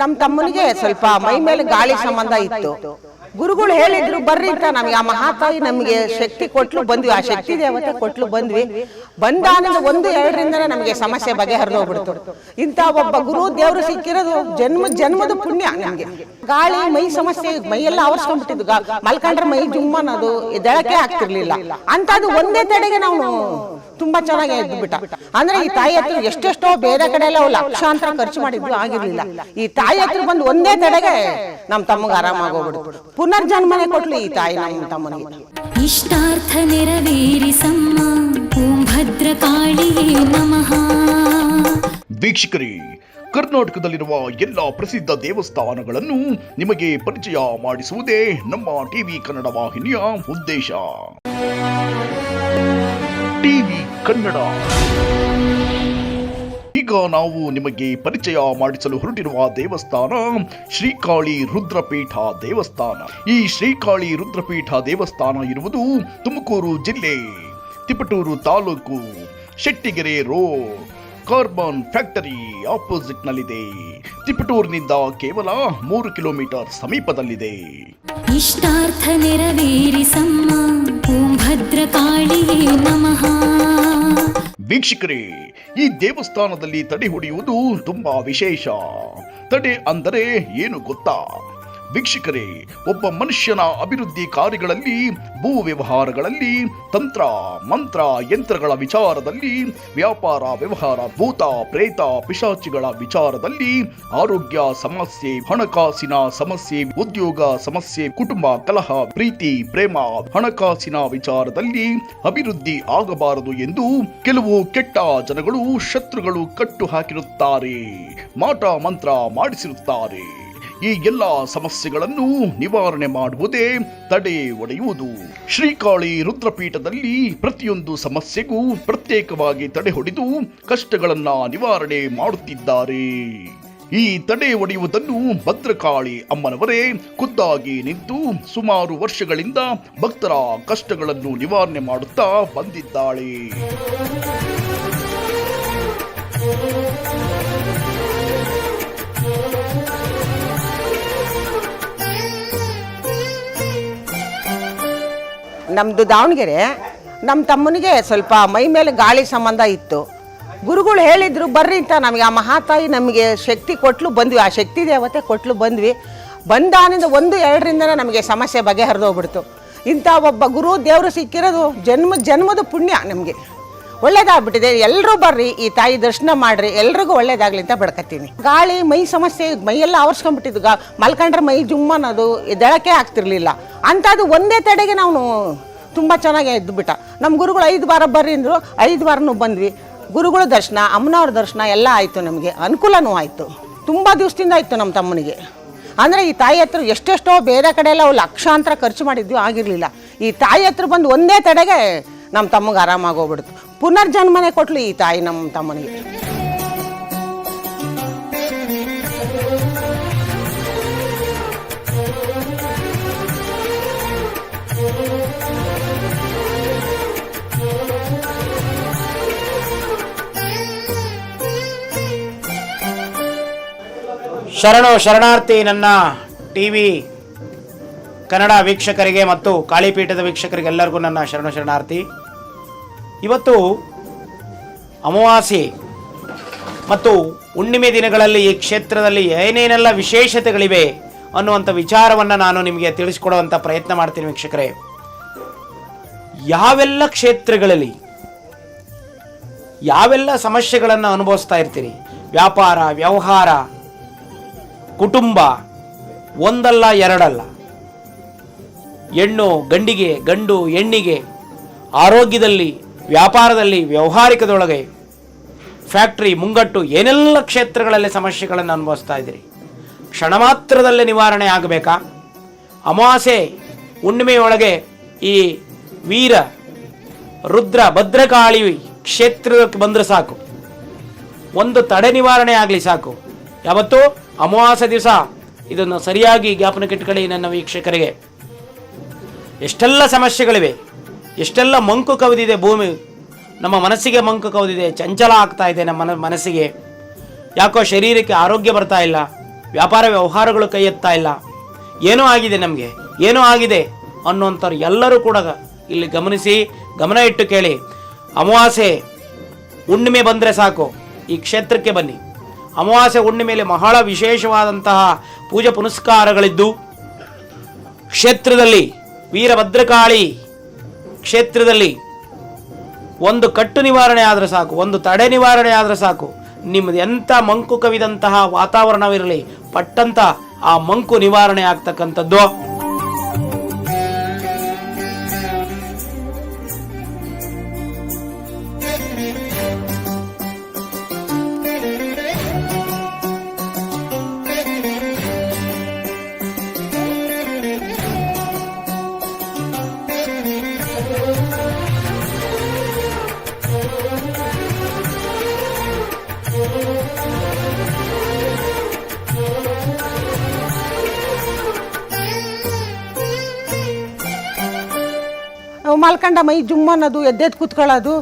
ನಮ್ಮ ತಮ್ಮನಿಗೆ ಸ್ವಲ್ಪ ಮೈ ಮೇಲೆ ಗಾಳಿ ಸಂಬಂಧ ಇತ್ತು. ಗುರುಗಳು ಹೇಳಿದ್ರು ಬರ್ರಿ ಅಂತ ನಮಗೆ ಆ ಮಹಾತಾಯಿ ನಮಗೆ ಶಕ್ತಿ ಕೊಟ್ಲು ಬಂದ್ವಿ. ಆ ಶಕ್ತಿ ದೇವತೆ ಕೊಟ್ಲು ಬಂದ್ವಿ. ಬಂದಾನದ ಒಂದು ಎರಡರಿಂದನೇ ನಮಗೆ ಸಮಸ್ಯೆ ಬಗೆಹರಿದೋಗ್ಬಿಡ್ತು ಇಂಥ ಒಬ್ಬ ಗುರು ದೇವರು ಸಿಕ್ಕಿರೋದು ಜನ್ಮ ಜನ್ಮದ ಪುಣ್ಯ ನಮಗೆ. ಗಾಳಿ ಮೈ ಸಮಸ್ಯೆ ಮೈಯೆಲ್ಲ ಆವರ್ಸ್ಕೊಂಡ್ಬಿಟ್ಟಿದ್ದು ಮಲ್ಕಂಡ್ರೆ ಮಲ್ಕೊಂಡ್ರೆ ಮೈ ಜುಮ್ಮನದು ಅನ್ನೋದು ಎದ್ದೇಳಕ್ಕೆ ಆಗ್ತಿರ್ಲಿಲ್ಲ. ಅಂತದ್ದು ಒಂದೇ ತಡೆಗೆ ನಾವು ತುಂಬಾ ಚೆನ್ನಾಗಿ ಎದ್ಬಿಟ್ಟ. ಅಂದ್ರೆ ಈ ತಾಯಿ ಹತ್ರ ಎಷ್ಟೆಷ್ಟೋ ಬೇರೆ ಕಡೆ ಎಲ್ಲ ಲಕ್ಷಾಂತರ ಖರ್ಚು ಮಾಡಿದ್ರು ಆಗಿರ್ಲಿಲ್ಲ. ಈ ತಾಯಿ ಹತ್ರ ಬಂದು ಒಂದೇ ತಡೆಗೆ ನಮ್ ತಮ್ಮಗೆ ಆರಾಮಾಗೋಗ್ಬಿಡ್ತು ಪುನರ್ಜನ್ಮನೆ ಕೊಡ್ಲಿ ಈ ತಾಯಿ ನಮ್ಮ ತಮ್ಮನಿಗೆ ಇಷ್ಟಾರ್ಥ ನೆರವೇರಿಸಮ್ಮ ಓಂ ಭದ್ರಕಾಳಿಯೇ ನಮಃ. ವೀಕ್ಷಕರೇ ಕರ್ನಾಟಕದಲ್ಲಿರುವ ಎಲ್ಲ ಪ್ರಸಿದ್ಧ ದೇವಸ್ಥಾನಗಳನ್ನು ನಿಮಗೆ ಪರಿಚಯ ಮಾಡಿಸುವುದೇ ನಮ್ಮ ಟಿವಿ ಕನ್ನಡ ವಾಹಿನಿಯ ಉದ್ದೇಶ. ಟಿವಿ ಕನ್ನಡ. ಈಗ ನಾವು ನಿಮಗೆ ಪರಿಚಯ ಮಾಡಿಸಲು ಹೊರಟಿರುವ ದೇವಸ್ಥಾನ ಶ್ರೀಕಾಳಿ ರುದ್ರಪೀಠ ದೇವಸ್ಥಾನ. ಈ ಶ್ರೀಕಾಳಿ ರುದ್ರಪೀಠ ದೇವಸ್ಥಾನ ಇರುವುದು ತುಮಕೂರು ಜಿಲ್ಲೆ, Tiptur taluk, Shettigere road, carbon factory opposite ನಲ್ಲಿದೆ ತಿಪಟೂರಿನಿಂದ ಕೇವಲ ಮೂರು ಕಿಲೋಮೀಟರ್ ಸಮೀಪದಲ್ಲಿದೆ. ಇಷ್ಟಾರ್ಥ ನೆರವೇರಿಸಮ್ಮ, ಓಂ ಭದ್ರಕಾಳಿಯೇ ನಮಃ. ವೀಕ್ಷಕರೇ ಈ ದೇವಸ್ಥಾನದಲ್ಲಿ ತಡೆ ಹೊಡೆಯುವುದು ತುಂಬಾ ವಿಶೇಷ. ತಡೆ ಅಂದರೆ ಏನು ಗೊತ್ತಾ? ವೀಕ್ಷಕರೇ, ಒಬ್ಬ ಮನುಷ್ಯನ ಅಭಿವೃದ್ಧಿ ಕಾರ್ಯಗಳಲ್ಲಿ ಭೂ ವ್ಯವಹಾರಗಳಲ್ಲಿ, ತಂತ್ರ, ಮಂತ್ರ, ಯಂತ್ರಗಳ ವಿಚಾರದಲ್ಲಿ, ವ್ಯಾಪಾರ, ವ್ಯವಹಾರ, ಭೂತ, ಪ್ರೇತ, ಪಿಶಾಚಿಗಳ ವಿಚಾರದಲ್ಲಿ, ಆರೋಗ್ಯ ಸಮಸ್ಯೆ, ಹಣಕಾಸಿನ ಸಮಸ್ಯೆ, ಉದ್ಯೋಗ ಸಮಸ್ಯೆ, ಕುಟುಂಬ ಕಲಹ, ಪ್ರೀತಿ, ಪ್ರೇಮ, ಹಣಕಾಸಿನ ವಿಚಾರದಲ್ಲಿ ಅಭಿವೃದ್ಧಿ ಆಗಬಾರದು ಎಂದು ಕೆಲವು ಕೆಟ್ಟ ಜನಗಳು, ಶತ್ರುಗಳು ಕಟ್ಟು ಹಾಕಿರುತ್ತಾರೆ, ಮಾಟ ಮಂತ್ರ ಮಾಡಿಸಿರುತ್ತಾರೆ. ಈ ಎಲ್ಲ ಸಮಸ್ಯೆಗಳನ್ನು ನಿವಾರಣೆ ಮಾಡುವುದೇ ತಡೆ ಒಡೆಯುವುದು. ಶ್ರೀಕಾಳಿ ರುದ್ರಪೀಠದಲ್ಲಿ ಪ್ರತಿಯೊಂದು ಸಮಸ್ಯೆಗೂ ಪ್ರತ್ಯೇಕವಾಗಿ ತಡೆ ಹೊಡೆದು ಕಷ್ಟಗಳನ್ನ ನಿವಾರಣೆ ಮಾಡುತ್ತಿದ್ದಾರೆ. ಈ ತಡೆ ಒಡೆಯುವುದನ್ನು ಭದ್ರಕಾಳಿ ಅಮ್ಮನವರೇ ಖುದ್ದಾಗಿ ನಿಂತು ಸುಮಾರು ವರ್ಷಗಳಿಂದ ಭಕ್ತರ ಕಷ್ಟಗಳನ್ನು ನಿವಾರಣೆ ಮಾಡುತ್ತಾ ಬಂದಿದ್ದಾಳೆ. ನಮ್ದು ದಾವಣಗೆರೆ ನಮ್ಮ ತಮ್ಮನಿಗೆ ಸ್ವಲ್ಪ ಮೈ ಮೇಲೆ ಗಾಳಿ ಸಂಬಂಧ ಇತ್ತು. ಗುರುಗಳು ಹೇಳಿದ್ರು, ಬರ್ರಿ ಅಂತ ನಮಗೆ ಆ ಮಹಾತಾಯಿ ನಮಗೆ ಶಕ್ತಿ ಕೊಟ್ಲು ಬಂದ್ವಿ. ಆ ಶಕ್ತಿ ದೇವತೆ ಕೊಟ್ಲು ಬಂದ್ವಿ. ಬಂದಾನಿಂದ ಒಂದು ಎರಡರಿಂದ ನಮಗೆ ಸಮಸ್ಯೆ ಬಗೆಹರಿದೋಗ್ಬಿಡ್ತು. ಇಂಥ ಒಬ್ಬ ಗುರು ದೇವರು ಸಿಕ್ಕಿರೋದು ಜನ್ಮ, ಜನ್ಮದ ಪುಣ್ಯ ನಮಗೆ. ಒಳ್ಳೇದಾಗ್ಬಿಟ್ಟಿದೆ. ಎಲ್ಲರೂ ಬರ್ರಿ, ಈ ತಾಯಿ ದರ್ಶನ ಮಾಡ್ರಿ. ಎಲ್ರಿಗೂ ಒಳ್ಳೇದಾಗ್ಲಿ ಅಂತ ಬಿಡ್ಕತ್ತೀನಿ. ಗಾಳಿ, ಮೈ ಸಮಸ್ಯೆ, ಮೈಯೆಲ್ಲ ಆವರ್ಸ್ಕೊಂಡ್ಬಿಟ್ಟಿದ್ದು ಗಾ ಮಲ್ಕಂಡ್ರೆ ಮೈ ಜುಮ್ಮನ್ನೋದು ಎದ್ದೇಳಕ್ಕೆ ಆಗ್ತಿರ್ಲಿಲ್ಲ. ಅಂಥದ್ದು ಒಂದೇ ತಡೆಗೆ ನಾವು ತುಂಬ ಚೆನ್ನಾಗಿ ಎದ್ದುಬಿಟ್ಟ ನಮ್ಮ ಗುರುಗಳು ಐದು ವಾರ ಬರ್ರಿ ಅಂದರು, ಐದು ವಾರನೂ ಬಂದ್ವಿ. ಗುರುಗಳ ದರ್ಶನ, ಅಮ್ಮನವ್ರ ದರ್ಶನ ಎಲ್ಲ ಆಯಿತು ನಮಗೆ. ಅನುಕೂಲನೂ ಆಯಿತು. ತುಂಬ ದಿವಸದಿಂದ ಆಯಿತು ನಮ್ಮ ತಮ್ಮನಿಗೆ. ಅಂದರೆ ಈ ತಾಯಿ ಹತ್ರ ಎಷ್ಟೆಷ್ಟೋ ಬೇರೆ ಕಡೆ ಎಲ್ಲ ಲಕ್ಷಾಂತರ ಖರ್ಚು ಮಾಡಿದ್ವಿ ಆಗಿರಲಿಲ್ಲ. ಈ ತಾಯಿ ಹತ್ರ ಬಂದು ಒಂದೇ ತಡೆಗೆ ನಮ್ಮ ತಮ್ಮಗೆ ಆರಾಮಾಗೋಗ್ಬಿಡ್ತು ಪುನರ್ಜನ್ಮನೆ ಕೊಟ್ಲು ಈ ತಾಯಿ ನಮ್ಮ ತಮ್ಮನಿಗೆ. ಶರಣು ಶರಣಾರ್ಥಿ ನನ್ನ ಟಿ ವಿ ಕನ್ನಡ ವೀಕ್ಷಕರಿಗೆ ಮತ್ತು ಕಾಳಿಪೀಠದ ವೀಕ್ಷಕರಿಗೆಲ್ಲರಿಗೂ ನನ್ನ ಶರಣು ಶರಣಾರ್ಥಿ. ಇವತ್ತು ಅಮಾವಾಸ್ಯೆ ಮತ್ತು ಹುಣ್ಣಿಮೆ ದಿನಗಳಲ್ಲಿ ಈ ಕ್ಷೇತ್ರದಲ್ಲಿ ಏನೇನೆಲ್ಲ ವಿಶೇಷತೆಗಳಿವೆ ಅನ್ನುವಂಥ ವಿಚಾರವನ್ನು ನಾನು ನಿಮಗೆ ತಿಳಿಸ್ಕೊಡುವಂಥ ಪ್ರಯತ್ನ ಮಾಡ್ತೀನಿ ವೀಕ್ಷಕರೇ. ಯಾವೆಲ್ಲ ಕ್ಷೇತ್ರಗಳಲ್ಲಿ ಯಾವೆಲ್ಲ ಸಮಸ್ಯೆಗಳನ್ನು ಅನುಭವಿಸ್ತಾ ಇರ್ತೀರಿ? ವ್ಯಾಪಾರ, ವ್ಯವಹಾರ ಕುಟುಂಬ ಒಂದಲ್ಲ, ಎರಡಲ್ಲ. ಹೆಣ್ಣು ಗಂಡಿಗೆ, ಗಂಡು ಹೆಣ್ಣಿಗೆ, ಆರೋಗ್ಯದಲ್ಲಿ, ವ್ಯಾಪಾರದಲ್ಲಿ, ವ್ಯವಹಾರಿಕದೊಳಗೆ, ಫ್ಯಾಕ್ಟ್ರಿ, ಮುಂಗಟ್ಟು, ಏನೆಲ್ಲ ಕ್ಷೇತ್ರಗಳಲ್ಲಿ ಸಮಸ್ಯೆಗಳನ್ನು ಅನುಭವಿಸ್ತಾ ಇದ್ದೀರಿ? ಕ್ಷಣ ಮಾತ್ರದಲ್ಲೇ ನಿವಾರಣೆ ಆಗಬೇಕಾ? ಅಮಾವಾಸ್ಯೆ ಹುಣ್ಣಿಮೆಯೊಳಗೆ ಈ ವೀರ, ರುದ್ರ, ಭದ್ರಕಾಳಿ ಕ್ಷೇತ್ರಕ್ಕೆ ಬಂದರೆ ಸಾಕು. ಒಂದು ತಡೆ ನಿವಾರಣೆ ಆಗಲಿ ಸಾಕು. ಯಾವತ್ತೂ ಅಮಾವಾಸ್ಯ ದಿವಸ. ಇದನ್ನು ಸರಿಯಾಗಿ ಜ್ಞಾಪನಕ್ಕೆ ಇಟ್ಕೊಳ್ಳಿ ನನ್ನ ವೀಕ್ಷಕರಿಗೆ. ಎಷ್ಟೆಲ್ಲ ಸಮಸ್ಯೆಗಳಿವೆ, ಎಷ್ಟೆಲ್ಲ ಮಂಕು ಕವಿದಿದೆ ಭೂಮಿ, ನಮ್ಮ ಮನಸ್ಸಿಗೆ ಮಂಕು ಕವಿದಿದೆ, ಚಂಚಲ ಆಗ್ತಾ ಇದೆ ನಮ್ಮ ಮನ, ಮನಸ್ಸಿಗೆ. ಯಾಕೋ ಶರೀರಕ್ಕೆ ಆರೋಗ್ಯ ಬರ್ತಾ ಇಲ್ಲ, ವ್ಯಾಪಾರ ವ್ಯವಹಾರಗಳು ಕೈ ಎತ್ತಾ ಇಲ್ಲ. ಏನೋ ಆಗಿದೆ ನಮಗೆ, ಏನೋ ಆಗಿದೆ ಅನ್ನುವಂಥವ್ರು ಎಲ್ಲರೂ ಕೂಡ ಇಲ್ಲಿ ಗಮನಿಸಿ, ಗಮನ ಇಟ್ಟು ಕೇಳಿ. ಅಮಾವಾಸ್ಯೆ, ಹುಣ್ಣಿಮೆ ಬಂದರೆ ಸಾಕು, ಈ ಕ್ಷೇತ್ರಕ್ಕೆ ಬನ್ನಿ. ಅಮಾವಾಸ್ಯೆ ಹುಣ್ಣಿಮೆಯಲ್ಲಿ ಬಹಳ ವಿಶೇಷವಾದಂತಹ ಪೂಜೆ ಪುನಸ್ಕಾರಗಳಿದ್ದು, ಕ್ಷೇತ್ರದಲ್ಲಿ ವೀರಭದ್ರಕಾಳಿ ಕ್ಷೇತ್ರದಲ್ಲಿ ಒಂದು ಕಟ್ಟು ನಿವಾರಣೆ ಆದರೆ ಸಾಕು, ಒಂದು ತಡೆ ನಿವಾರಣೆ ಆದರೆ ಸಾಕು. ನಿಮ್ಮದು ಎಂಥ ಮಂಕು ಕವಿದಂತಹ ವಾತಾವರಣವಿರಲಿ, ಪಟ್ಟಂತ ಆ ಮಂಕು ನಿವಾರಣೆ ಆಗ್ತಕ್ಕಂಥದ್ದು. ಮಲ್ಕಂಡ ಮೈ ಜುಮ್ ಅನ್ನೋದು ಎದ್ದೆದ್ದು ಕೂತ್ಕೊಳ್ಳೋದು,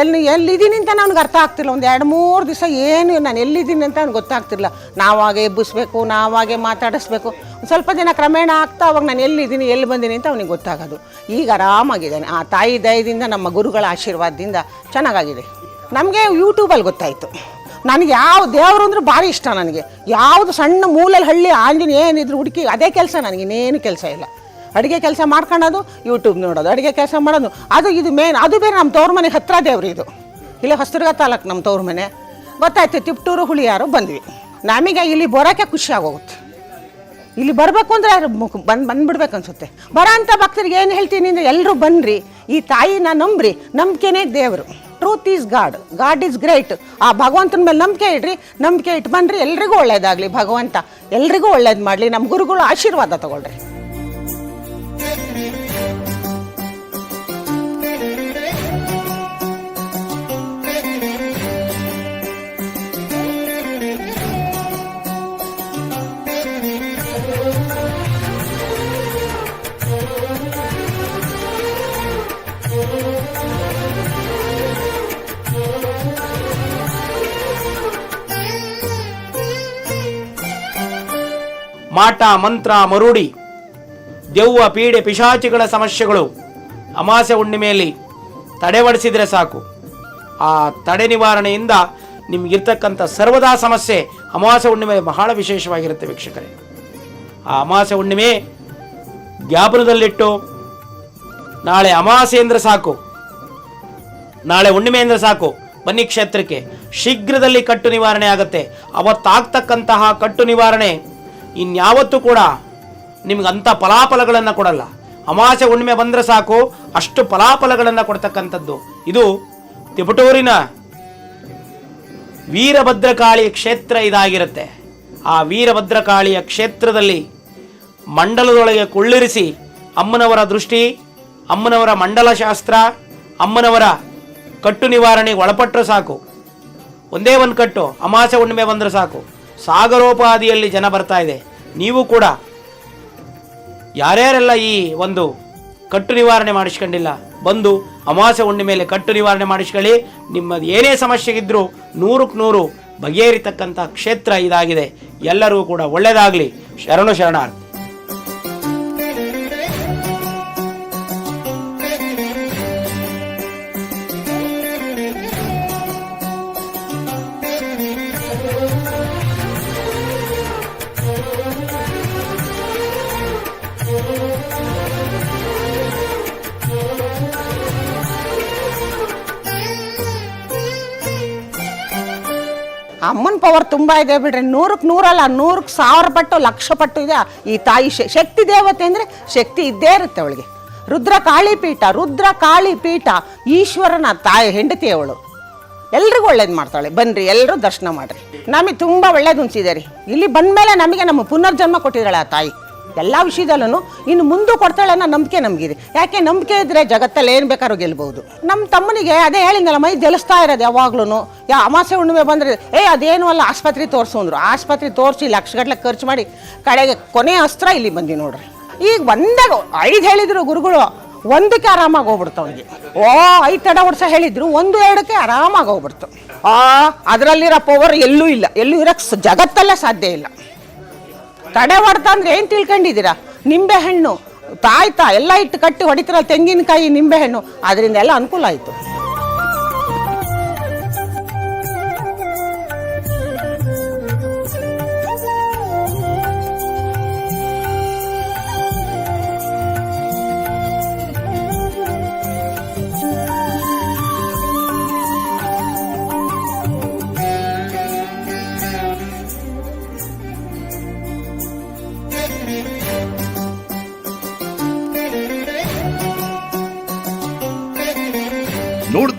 ಎಲ್ಲಿ, ಎಲ್ಲಿದ್ದೀನಿ ಅಂತ ನನಗೆ ಅರ್ಥ ಆಗ್ತಿಲ್ಲ. ಒಂದು ಎರಡು ಮೂರು ದಿವಸ ಏನು ನಾನು ಎಲ್ಲಿದ್ದೀನಿ ಅಂತ ನನಗೆ ಗೊತ್ತಾಗ್ತಿಲ್ಲ. ನಾವಾಗೆ ಎಬ್ಬಿಸ್ಬೇಕು ನಾವಾಗೆ ಮಾತಾಡಿಸ್ಬೇಕು. ಸ್ವಲ್ಪ ದಿನ ಕ್ರಮೇಣ ಆಗ್ತಾ ಅವಾಗ ನಾನು ಎಲ್ಲಿದ್ದೀನಿ, ಎಲ್ಲಿ ಬಂದೀನಿ ಅಂತ ಅವನಿಗೆ ಗೊತ್ತಾಗೋದು. ಈಗ ಆರಾಮಾಗಿದ್ದಾನೆ. ಆ ತಾಯಿ ದಯದಿಂದ, ನಮ್ಮ ಗುರುಗಳ ಆಶೀರ್ವಾದದಿಂದ ಚೆನ್ನಾಗಾಗಿದೆ. ನಮಗೆ ಯೂಟ್ಯೂಬಲ್ಲಿ ಗೊತ್ತಾಯಿತು. ನನಗೆ ಯಾವ ದೇವರು ಅಂದ್ರೆ ಭಾರಿ ಇಷ್ಟ ನನಗೆ. ಯಾವುದು ಸಣ್ಣ ಮೂಲಲ್ಲಿ ಹಳ್ಳಿ ಆಂಜನೇಯನಿದ್ರು ಹುಡುಕಿ ಅದೇ ಕೆಲಸ ನನಗೆ ಇನ್ನೇನು ಕೆಲಸ ಇಲ್ಲ. ಅಡುಗೆ ಕೆಲಸ ಮಾಡ್ಕೊಳ್ಳೋದು ಯೂಟ್ಯೂಬ್ ನೋಡೋದು, ಅಡುಗೆ ಕೆಲಸ ಮಾಡೋದು. ಅದು ಇದು ಮೇನ್ ಅದು ಬೇರೆ ನಮ್ಮ ತವ್ರ ಮನೆ ಹತ್ತಿರ ದೇವ್ರಿ ಇದು. ಇಲ್ಲೇ ಹೊಸದುರ್ಗ ತಾಲೂಕು ನಮ್ಮ ತವ್ರ ಮನೆ. ಗೊತ್ತಾಯ್ತು, ತಿಪ್ಟೂರು ಹುಳಿಯಾರು ಬಂದ್ವಿ. ನಮಗೆ ಇಲ್ಲಿ ಬರೋಕ್ಕೆ ಖುಷಿ ಆಗೋಗುತ್ತೆ. ಇಲ್ಲಿ ಬರಬೇಕು ಅಂದರೆ ಬಂದು, ಬಂದ್ಬಿಡ್ಬೇಕು ಅನಿಸುತ್ತೆ. ಬರೋ ಅಂಥ ಭಕ್ತರಿಗೆ ಏನು ಹೇಳ್ತೀನಿ ಅಂದರೆ ಎಲ್ಲರೂ ಬನ್ನಿರಿ ಈ ತಾಯಿನ ನಂಬ್ರಿ, ನಂಬಿಕೆನೇ ದೇವರು. Truth is God God is great ಆ ಭಗವಂತನ ಮೇಲೆ ನಂಬಿಕೆ ಇಡ್ರಿ, ನಂಬಿಕೆ ಇಟ್ಟು ಬನ್ನಿರಿ ಎಲ್ರಿಗೂ ಒಳ್ಳೇದಾಗಲಿ ಭಗವಂತ. ಎಲ್ರಿಗೂ ಒಳ್ಳೇದು ಮಾಡಲಿ ನಮ್ಮ ಗುರುಗಳು ಆಶೀರ್ವಾದ ತಗೊಳ್ರಿ. ಮಾಟ ಮಂತ್ರ ಮರುಡಿ, ದೆವ್ವ ಪೀಡೆ ಪಿಶಾಚಿಗಳ ಸಮಸ್ಯೆಗಳು, ಅಮಾಸೆ ಹುಣ್ಣಿಮೆಯಲ್ಲಿ ತಡೆವಡಿಸಿದರೆ ಸಾಕು. ಆ ತಡೆ ನಿವಾರಣೆಯಿಂದ ನಿಮಗಿರ್ತಕ್ಕಂಥ ಸರ್ವದಾ ಸಮಸ್ಯೆ ಅಮಾಸೆ ಹುಣ್ಣಿಮೆ ಬಹಳ ವಿಶೇಷವಾಗಿರುತ್ತೆ ವೀಕ್ಷಕರೇ. ಆ ಅಮಾಸೆ ಹುಣ್ಣಿಮೆ ಜ್ಞಾಪನದಲ್ಲಿಟ್ಟು ನಾಳೆ ಅಮಾವಾಸ್ಯೆ ಎಂದರೆ ಸಾಕು. ನಾಳೆ ಹುಣ್ಣಿಮೆ ಎಂದರೆ ಸಾಕು. ಬನ್ನಿ ಕ್ಷೇತ್ರಕ್ಕೆ. ಶೀಘ್ರದಲ್ಲಿ ಕಟ್ಟು ನಿವಾರಣೆ ಆಗುತ್ತೆ. ಅವತ್ತಾಗ್ತಕ್ಕಂತಹ ಕಟ್ಟು ನಿವಾರಣೆ ಇನ್ಯಾವತ್ತೂ ಕೂಡ ನಿಮ್ಗೆ ಅಂಥ ಫಲಾಫಲಗಳನ್ನು ಕೊಡಲ್ಲ. ಅಮಾಸೆ ಹುಣ್ಣಿಮೆ ಬಂದರೆ ಸಾಕು, ಅಷ್ಟು ಫಲಾಫಲಗಳನ್ನು ಕೊಡ್ತಕ್ಕಂಥದ್ದು. ಇದು ತಿಪಟೂರಿನ ವೀರಭದ್ರಕಾಳಿಯ ಕ್ಷೇತ್ರ ಇದಾಗಿರುತ್ತೆ. ಆ ವೀರಭದ್ರಕಾಳಿಯ ಕ್ಷೇತ್ರದಲ್ಲಿ ಮಂಡಲದೊಳಗೆ ಕುಳ್ಳಿರಿಸಿ ಅಮ್ಮನವರ ದೃಷ್ಟಿ, ಅಮ್ಮನವರ ಮಂಡಲ ಶಾಸ್ತ್ರ ಅಮ್ಮನವರ ಕಟ್ಟು ನಿವಾರಣೆಗೆ ಒಳಪಟ್ಟರೆ ಸಾಕು. ಒಂದೇ ಒಂದು ಕಟ್ಟು ಅಮಾಸೆ ಹುಣ್ಣಿಮೆ ಬಂದರೆ ಸಾಕು. ಸಾಗರೋಪಾದಿಯಲ್ಲಿ ಜನ ಬರ್ತಾ ಇದೆ. ನೀವು ಕೂಡ. ಯಾರ್ಯಾರೆಲ್ಲ ಈ ಒಂದು ಕಟ್ಟು ನಿವಾರಣೆ ಮಾಡಿಸ್ಕೊಂಡಿಲ್ಲ, ಬಂದು ಅಮಾವಾಸ್ಯೆ ಮೇಲೆ ಕಟ್ಟು ನಿವಾರಣೆ ಮಾಡಿಸ್ಕೊಳ್ಳಿ. ನಿಮ್ಮದು ಏನೇ ಸಮಸ್ಯೆ ಇದ್ದರೂ ನೂರಕ್ಕೆ ನೂರು ಬಗೆಹರಿತಕ್ಕಂಥ ಕ್ಷೇತ್ರ ಇದಾಗಿದೆ. ಎಲ್ಲರಿಗೂ ಕೂಡ ಒಳ್ಳೆಯದಾಗಲಿ ಶರಣು ಶರಣಾರ್ಥಿ. ಅಮ್ಮನ ಪವರ್ ತುಂಬ ಇದೆ ಬಿಡ್ರಿ. ನೂರಕ್ಕೆ ನೂರಲ್ಲ ನೂರಕ್ಕೆ ಸಾವಿರ ಪಟ್ಟು, ಲಕ್ಷ ಪಟ್ಟು ಇದೆ ಈ ತಾಯಿ ಶಕ್ತಿ. ದೇವತೆ ಅಂದರೆ ಶಕ್ತಿ ಇದ್ದೇ ಇರುತ್ತೆ ಅವಳಿಗೆ. ರುದ್ರ ಕಾಳಿ ಪೀಠ, ರುದ್ರ ಕಾಳಿ ಪೀಠ, ಈಶ್ವರನ ತಾಯಿ, ಹೆಂಡತಿ ಅವಳು. ಎಲ್ರಿಗೂ ಒಳ್ಳೇದು ಮಾಡ್ತಾಳೆ. ಬನ್ರಿ ಎಲ್ಲರೂ ದರ್ಶನ ಮಾಡ್ರಿ. ನಮಗೆ ತುಂಬ ಒಳ್ಳೇದು ಉಂಚಿದೆ ರೀ. ಇಲ್ಲಿ ಬಂದಮೇಲೆ ನಮಗೆ ನಮ್ಮ ಪುನರ್ಜನ್ಮ ಕೊಟ್ಟಿದ್ದಾಳೆ ಆ ತಾಯಿ. ಎಲ್ಲ ವಿಷಯದಲ್ಲೂ ಇನ್ನು ಮುಂದೆ ಕೊಡ್ತಾಳೆ ಅನ್ನೋ ನಂಬಿಕೆ ನಮಗಿದೆ. ಯಾಕೆ ನಂಬಿಕೆ ಇದ್ದರೆ ಜಗತ್ತಲ್ಲಿ ಏನು ಬೇಕಾದ್ರೂ ಗೆಲ್ಬಹುದು. ನಮ್ಮ ತಮ್ಮನಿಗೆ ಅದೇ ಹೇಳಿದ್ನಲ್ಲ, ಮೈ ಜಲಿಸ್ತಾ ಇರೋದು ಯಾವಾಗ್ಲೂ ಯಾ ಅಮಾಸೆ ಹುಣ್ಣಿಮೆ ಬಂದರೆ, ಏ, ಅದೇನು ಅಲ್ಲ, ಆಸ್ಪತ್ರೆ ತೋರಿಸು ಅಂದರು. ಆಸ್ಪತ್ರೆ ತೋರಿಸಿ ಲಕ್ಷಗಟ್ಟಲೆ ಖರ್ಚು ಮಾಡಿ ಕಡೆಗೆ ಕೊನೆ ಅಸ್ತ್ರ ಇಲ್ಲಿ ಬಂದಿ ನೋಡ್ರಿ. ಈಗ ಒಂದಾಗ ಐದು ಹೇಳಿದ್ರು ಗುರುಗಳು, ಒಂದಕ್ಕೆ ಆರಾಮಾಗಿ ಹೋಗ್ಬಿಡ್ತು ಅವನಿಗೆ. ಓ, ಐದು ತಡ ವರ್ಷ ಹೇಳಿದ್ರು, ಒಂದು ಎರಡಕ್ಕೆ ಆರಾಮಾಗಿ ಹೋಗ್ಬಿಡ್ತು. ಆ, ಅದರಲ್ಲಿರೋ ಪವರ್ ಎಲ್ಲೂ ಇಲ್ಲ. ಎಲ್ಲೂ ಇರೋಕ್ಕೆ ಜಗತ್ತಲ್ಲೇ ಸಾಧ್ಯ ಇಲ್ಲ. ತಡೆ ಹೊಡೆತ ಅಂದ್ರೆ ಏನು ತಿಳ್ಕೊಂಡಿದ್ದೀರಾ? ನಿಂಬೆ ಹಣ್ಣು. ತಾಯ್ತಾ, ಎಲ್ಲ ಇಟ್ಟು ಕಟ್ಟಿ ಹೊಡಿತಿರಲ್ಲ ತೆಂಗಿನಕಾಯಿ, ನಿಂಬೆ ಹಣ್ಣು. ಅದರಿಂದ ಎಲ್ಲ ಅನುಕೂಲ ಆಯಿತು.